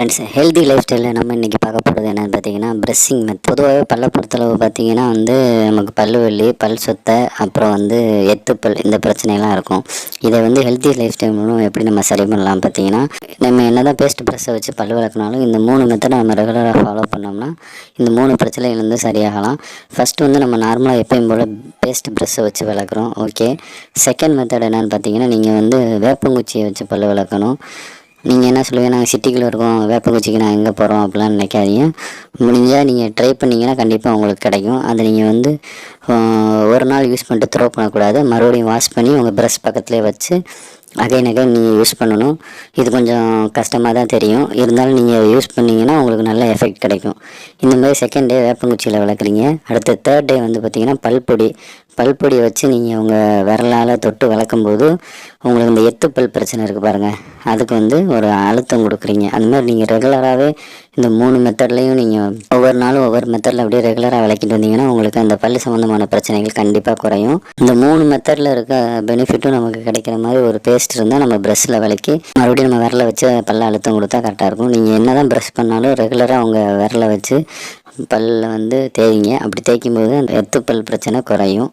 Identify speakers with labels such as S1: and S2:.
S1: Friends healthy life ஸ்டைலில் நம்ம இன்றைக்கி பார்க்க போகிறது என்னென்னு பார்த்தீங்கன்னா ப்ரெஸ்ஸிங் மெத் பொதுவாகவே பல்ல பொறுத்தளவு பார்த்தீங்கன்னா வந்து நமக்கு பல்லு வலி பல் சொத்தை அப்புறம் வந்து எத்துப்பல் இந்த பிரச்சனைலாம் இருக்கும். இதை வந்து ஹெல்தி லைஃப் ஸ்டைல் மூலம் எப்படி நம்ம சரி பண்ணலாம் பார்த்தீங்கன்னா நம்ம என்ன தான் பேஸ்ட் ப்ரெஷ்ஷை வச்சு பல் விளக்குனாலும் இந்த மூணு மெத்தடை நம்ம ரெகுலராக ஃபாலோ பண்ணோம்னா இந்த மூணு பிரச்சனையிலேருந்து சரியாகலாம். ஃபஸ்ட்டு வந்து நம்ம நார்மலாக எப்பயும் போல் பேஸ்ட் ப்ரெஷ்ஷை வச்சு விளக்குறோம் ஓகே செகண்ட் மெத்தட் என்னென்னு பார்த்தீங்கன்னா நீங்கள் வந்து வேப்பங்குச்சியை வச்சு பல் விளக்கணும் நீங்கள் என்ன சொல்லுவீங்க? நாங்கள் சிட்டிக்குள்ளே இருக்கோம். வேப்பங்குச்சிக்கு நான் எங்கே போகிறோம் அப்படிலாம் நினைக்காதீங்க. முடிஞ்சால் நீங்கள் ட்ரை பண்ணிங்கன்னா கண்டிப்பாக உங்களுக்கு கிடைக்கும். அதை நீங்கள் வந்து ஒரு நாள் யூஸ் பண்ணிட்டு த்ரோ பண்ணக்கூடாது. மறுபடியும் வாஷ் பண்ணி உங்கள் ப்ரஷ் பக்கத்துலேயே வச்சு அகைன் அகைன் நீங்கள் யூஸ் பண்ணணும். இது கொஞ்சம் கஷ்டமாக தான் தெரியும். இருந்தாலும் நீங்கள் யூஸ் பண்ணிங்கன்னா உங்களுக்கு நல்ல எஃபெக்ட் கிடைக்கும். இந்த மாதிரி செகண்ட் டே வேப்பங்குச்சியில் வளர்க்குறீங்க. அடுத்த தேர்ட் டே வந்து பார்த்திங்கன்னா பல்பொடி. பல்பொடியை வச்சு நீங்கள் உங்கள் விரலால் தொட்டு வளர்க்கும்போது உங்களுக்கு இந்த எத்து பல் பிரச்சனை இருக்குது பாருங்கள் அதுக்கு வந்து ஒரு அழுத்தம் கொடுக்குறீங்க. அந்த மாதிரி நீங்கள் ரெகுலராகவே இந்த மூணு மெத்தட்லேயும் நீங்கள் ஒவ்வொரு நாளும் ஒவ்வொரு மெத்தடில் அப்படியே ரெகுலராக விளக்கிட்டு வந்தீங்கன்னா உங்களுக்கு அந்த பல் சம்மந்தமான பிரச்சனைகள் கண்டிப்பாக குறையும். இந்த மூணு மெத்தடில் இருக்க பெனிஃபிட்டும் நமக்கு கிடைக்கிற மாதிரி ஒரு பேஸ்ட் இருந்தால் நம்ம ப்ரெஷ்ஷில் விலக்கி மறுபடியும் நம்ம விரலை வச்சு பல்ல அழுத்தம் கொடுத்தா கரெக்டாக இருக்கும். நீங்கள் என்ன தான் ப்ரெஷ் பண்ணாலும் ரெகுலராக உங்கள் விரலை வச்சு பல்ல வந்து தேய்ங்க. அப்படி தேய்க்கும் போது அந்த எத்துப்பல் பிரச்சனை குறையும்.